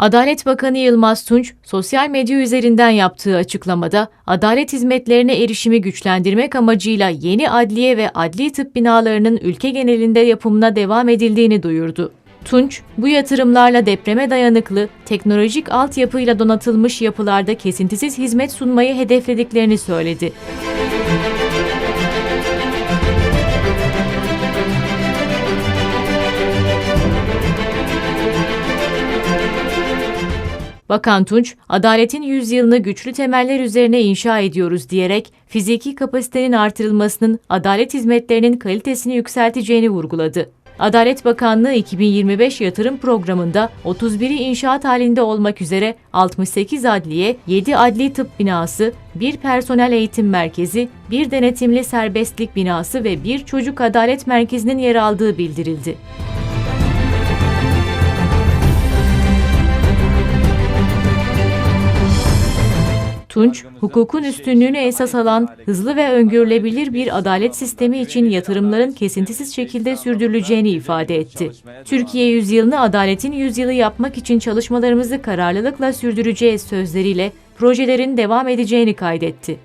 Adalet Bakanı Yılmaz Tunç, sosyal medya üzerinden yaptığı açıklamada, adalet hizmetlerine erişimi güçlendirmek amacıyla yeni adliye ve adli tıp binalarının ülke genelinde yapımına devam edildiğini duyurdu. Tunç, bu yatırımlarla depreme dayanıklı, teknolojik altyapıyla donatılmış yapılarda kesintisiz hizmet sunmayı hedeflediklerini söyledi. Bakan Tunç, adaletin yüzyılını güçlü temeller üzerine inşa ediyoruz diyerek fiziki kapasitenin artırılmasının adalet hizmetlerinin kalitesini yükselteceğini vurguladı. Adalet Bakanlığı 2025 yatırım programında 31'i inşaat halinde olmak üzere 68 adliye, 7 adli tıp binası, 1 personel eğitim merkezi, 1 denetimli serbestlik binası ve 1 çocuk adalet merkezinin yer aldığı bildirildi. Tunç, hukukun üstünlüğünü esas alan, hızlı ve öngörülebilir bir adalet sistemi için yatırımların kesintisiz şekilde sürdürüleceğini ifade etti. Türkiye yüzyılını adaletin yüzyılı yapmak için çalışmalarımızı kararlılıkla sürdüreceğiz sözleriyle projelerin devam edeceğini kaydetti.